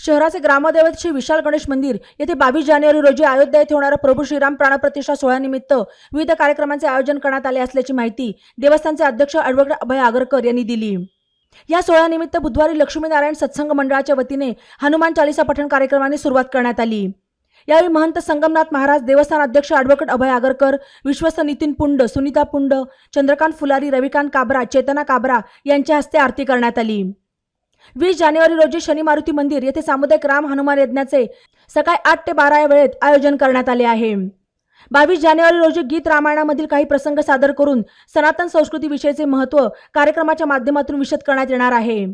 शहराचे ग्रामदैवत श्री विशाल गणेश मंदिर येथे बावीस जानेवारी रोजी अयोध्या येथे होणारा प्रभू श्रीराम प्राणप्रतिष्ठा सोहळ्यानिमित्त विविध कार्यक्रमांचे आयोजन करण्यात आले असल्याची माहिती देवस्थानचे अध्यक्ष ॲडव्होकेट अभय आगरकर यांनी दिली. या सोहळ्यानिमित्त बुधवारी लक्ष्मीनारायण सत्संग मंडळाच्या वतीने हनुमान चालिसा पठण कार्यक्रमाने सुरुवात करण्यात आली. यावेळी महंत संगमनाथ महाराज देवस्थान अध्यक्ष ॲडव्होकेट अभय आगरकर विश्वस्त नितीन पुंड सुनीता पुंड चंद्रकांत फुलारी रविकांत काबरा चेतना काबरा यांच्या हस्ते आरती करण्यात आली. वीस जानेवारी रोजी शनी मारुती मंदिर येथे सामुदायिक राम हनुमान यज्ञाचे सकाळी आठ ते बारा या वेळेत आयोजन करण्यात आले आहे. बावीस जानेवारी रोजी गीत रामायणामधील काही प्रसंग सादर करून सनातन संस्कृतीविषयीचे महत्त्व कार्यक्रमाच्या माध्यमातून विशद करण्यात येणार आहे.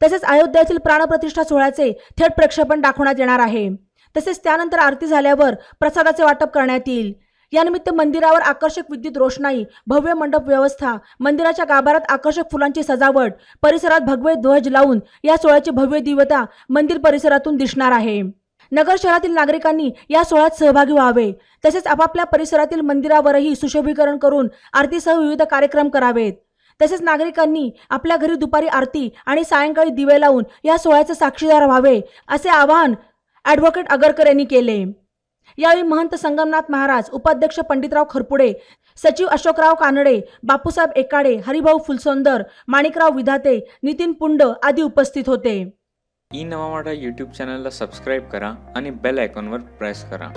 तसेच अयोध्यातील प्राणप्रतिष्ठा सोहळ्याचे थेट प्रक्षेपण दाखवण्यात येणार आहे. तसेच त्यानंतर आरती झाल्यावर प्रसादाचे वाटप करण्यात येईल. यानिमित्त मंदिरावर आकर्षक विद्युत रोषणाई भव्य मंडप व्यवस्था मंदिराच्या गाभारात आकर्षक फुलांची सजावट परिसरात भगवे ध्वज लावून या सोहळ्याची भव्य दिव्यता मंदिर परिसरातून दिसणार आहे. नगर शहरातील नागरिकांनी या सोहळ्यात सहभागी व्हावे. तसेच आपापल्या परिसरातील मंदिरावरही सुशोभीकरण करून आरतीसह विविध कार्यक्रम करावेत. तसेच नागरिकांनी आपल्या घरी दुपारी आरती आणि सायंकाळी दिवे लावून या सोहळ्याचे साक्षीदार व्हावे असे आवाहन ॲडव्होकेट अगरकर यांनी केले. यावेळी महंत संगमनाथ महाराज उपाध्यक्ष पंडितराव खरपुडे सचिव अशोकराव कानडे बापूसाहेब एकाडे हरिभाऊ फुलसोंदर माणिकराव विधाते नितीन पुंड आदी उपस्थित होते. ई नवा मराठा यूट्यूब चॅनलला सबस्क्राईब करा आणि बेल आयकॉनवर प्रेस करा.